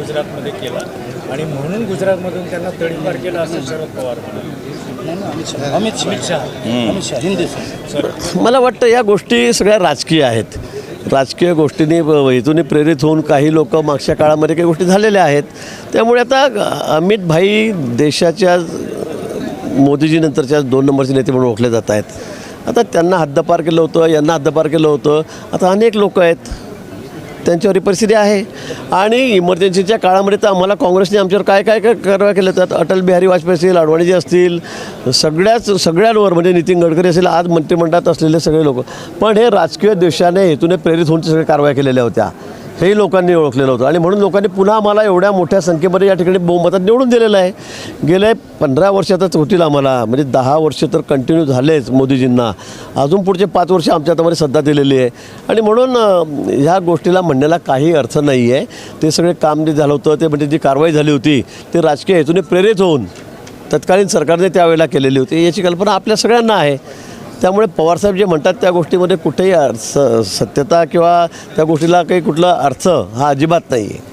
गुजरातमध्ये केला. आणि म्हणून गुजरातमधून त्यांना तडीपार केला असं शरद पवार म्हणाले अमित शहा. अमित शहा. हिंदी सर मला वाटतं या गोष्टी सगळ्या राजकीय आहेत. राजकीय गोष्टींनी हेतूने प्रेरित होऊन काही लोक मागच्या काळामध्ये काही गोष्टी झालेल्या आहेत. त्यामुळे आता अमित भाई देशाच्या मोदीजीनंतरच्या दोन नंबरचे नेते म्हणून ओळखले जात आहेत. आता त्यांना हद्दपार केलं होतं यांना हद्दपार केलं होतं. आता अनेक लोक आहेत. त्यांच्यावर ही परिस्थिती आहे. आणि इमर्जन्सीच्या काळामध्ये तर आम्हाला काँग्रेसने आमच्यावर काय काय काय कारवाया केल्या त्यात अटल बिहारी वाजपेयी असतील अडवाणीजी असतील सगळ्याच सगळ्यांवर म्हणजे नितीन गडकरी असेल आज मंत्रिमंडळात असलेले सगळे लोक. पण हे राजकीय द्वेषाने हेतूने प्रेरित होऊन सगळ्या कारवाया केलेल्या होत्या. हे लोकांनी ओळखलेलं होतं. आणि म्हणून लोकांनी पुन्हा आम्हाला एवढ्या मोठ्या संख्येमध्ये या ठिकाणी बहुमतात निवडून दिलेलं आहे. गेले पंधरा वर्षातच होतील आम्हाला. म्हणजे दहा वर्ष तर कंटिन्यू झालेच मोदीजींना. अजून पुढचे पाच वर्ष आमच्या हातामध्ये सध्या दिलेली आहे. आणि म्हणून ह्या गोष्टीला म्हणण्याला काही अर्थ नाही आहे ते सगळे काम जे झालं होतं ते म्हणजे जी कारवाई झाली होती ते राजकीय हेतूने प्रेरित होऊन तत्कालीन सरकारने त्यावेळेला केलेली होती. याची कल्पना आपल्या सगळ्यांना आहे. त्यामुळे पवारसाहेब जे म्हणतात त्या गोष्टीमध्ये कुठेही अर्थ सत्यता किंवा त्या गोष्टीला काही कुठला अर्थ हा अजिबात नाही आहे